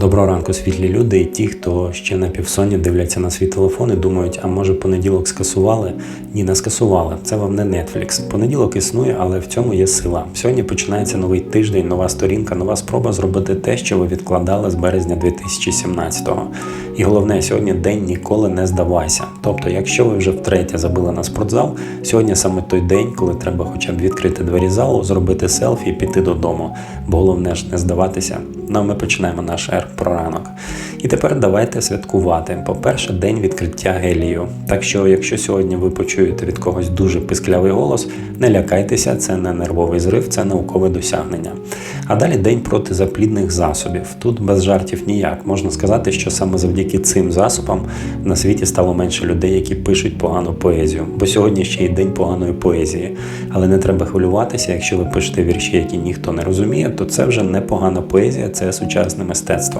Доброго ранку, світлі люди, і ті, хто ще на півсонні дивляться на свій телефон і думають, а може понеділок скасували? Ні, не скасували. Це вам не Netflix. Понеділок існує, але в цьому є сила. Сьогодні починається новий тиждень, нова сторінка, нова спроба зробити те, що ви відкладали з березня 2017-го. І головне, сьогодні день ніколи не здавайся. Тобто, якщо ви вже втретє забили на спортзал, сьогодні саме той день, коли треба хоча б відкрити двері залу, зробити селфі і піти додому. Бо головне ж не здаватися. Ну а ми починаємо наш ер про ранок. І тепер давайте святкувати. По-перше, день відкриття гелію. Так що, якщо сьогодні ви почуєте від когось дуже писклявий голос, не лякайтеся, це не нервовий зрив, це наукове досягнення. А далі день протизаплідних засобів. Тут без жартів ніяк. Можна сказати, що саме завдяки цим засобам на світі стало менше людей, які пишуть погану поезію. Бо сьогодні ще й день поганої поезії. Але не треба хвилюватися, якщо ви пишете вірші, які ніхто не розуміє, то це вже не погана поезія, це сучасне мистецтво.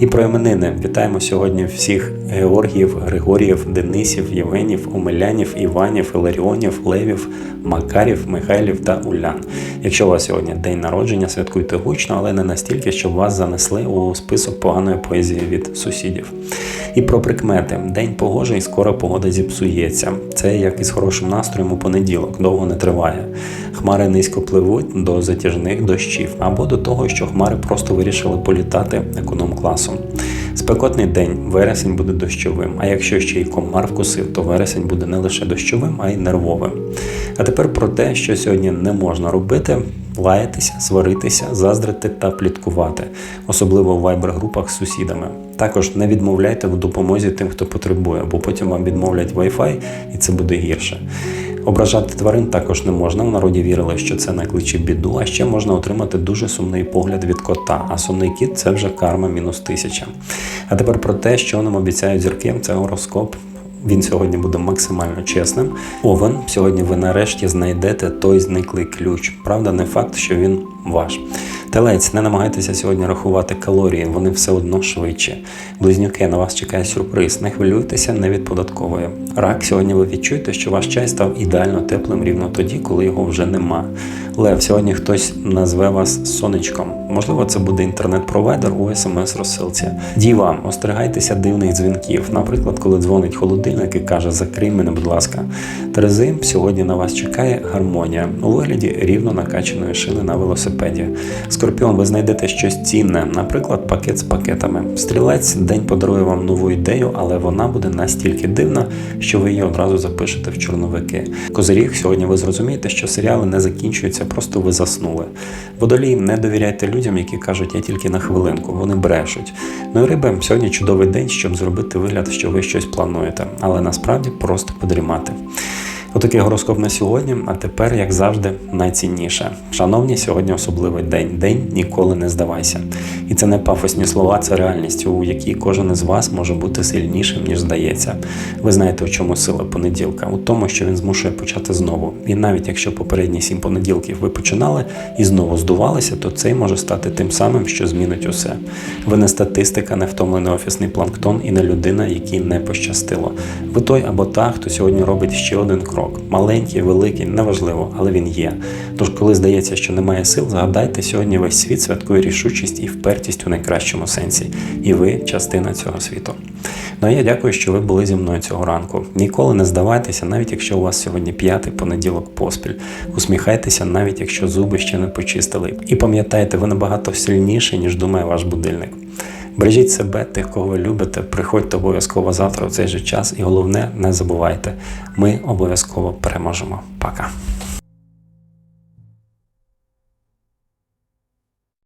І про іменини вітаємо сьогодні всіх Георгіїв, Григоріїв, Денисів, Євгенів, Омелянів, Іванів, Іларіонів, Левів, Макарів, Михайлів та Улян. Якщо у вас сьогодні день народження, святкуйте гучно, але не настільки, щоб вас занесли у список поганої поезії від сусідів. І про прикмети: день погожий, скоро погода зіпсується. Це як із хорошим настроєм у понеділок, довго не триває. Хмари низько пливуть до затяжних дощів або до того, що хмари просто вирішили політати економ-класом. Спекотний день, вересень буде дощовим. А якщо ще й комар вкусив, то вересень буде не лише дощовим, а й нервовим. А тепер про те, що сьогодні не можна робити: лаятися, сваритися, заздрити та пліткувати, особливо в вайбер-групах з сусідами. Також не відмовляйте в допомозі тим, хто потребує, бо потім вам відмовлять Wi-Fi і це буде гірше. Ображати тварин також не можна. В народі вірили, що це накличе біду, а ще можна отримати дуже сумний погляд від кота. А сумний кіт це вже карма мінус тисяча. А тепер про те, що нам обіцяють зірки, це гороскоп. Він сьогодні буде максимально чесним. Овен, сьогодні ви нарешті знайдете той зниклий ключ. Правда, не факт, що він ваш. Телець, не намагайтеся сьогодні рахувати калорії, вони все одно швидше. Близнюки, на вас чекає сюрприз. Не хвилюйтеся, не відподатковує. Рак, сьогодні ви відчуєте, що ваш чай став ідеально теплим рівно тоді, коли його вже нема. Лев, сьогодні хтось назве вас сонечком. Можливо, це буде інтернет-провайдер у смс-розсилці. Діва, остерігайтеся дивних дзвінків. Наприклад, коли дзвонить холодильник і каже Закрий мене, будь ласка. Терези, сьогодні на вас чекає гармонія у вигляді рівно накачаної шини на велосипеді. Скорпіон, ви знайдете щось цінне, наприклад, пакет з пакетами. Стрілець день подарує вам нову ідею, але вона буде настільки дивна, що ви її одразу запишете в чорновики. Козиріг, сьогодні ви зрозумієте, що серіали не закінчуються, просто ви заснули. Водолій, не довіряйте людям, які кажуть, я тільки на хвилинку, вони брешуть. Ну і риби, сьогодні чудовий день, щоб зробити вигляд, що ви щось плануєте, але насправді просто подрімати. Отакий гороскоп на сьогодні, а тепер, як завжди, найцінніше. Шановні, сьогодні особливий день. День ніколи не здавайся. І це не пафосні слова, це реальність, у якій кожен із вас може бути сильнішим, ніж здається. Ви знаєте, у чому сила понеділка? У тому, що він змушує почати знову. І навіть якщо попередні сім понеділків ви починали і знову здувалися, то цей може стати тим самим, що змінить усе. Ви не статистика, не втомлений офісний планктон і не людина, якій не пощастило. Ви той або та, хто сьогодні робить ще один крок. Маленький, великий, неважливо, але він є. Тож, коли здається, що немає сил, згадайте, сьогодні весь світ святкує рішучість і впертість у найкращому сенсі. І ви частина цього світу. Ну а я дякую, що ви були зі мною цього ранку. Ніколи не здавайтеся, навіть якщо у вас сьогодні п'ятий понеділок поспіль. Усміхайтеся, навіть якщо зуби ще не почистили. І пам'ятайте, ви набагато сильніші, ніж думає ваш будильник. Бережіть себе, тих, кого ви любите, приходьте обов'язково завтра в цей же час. І головне, не забувайте, ми обов'язково переможемо. Пока.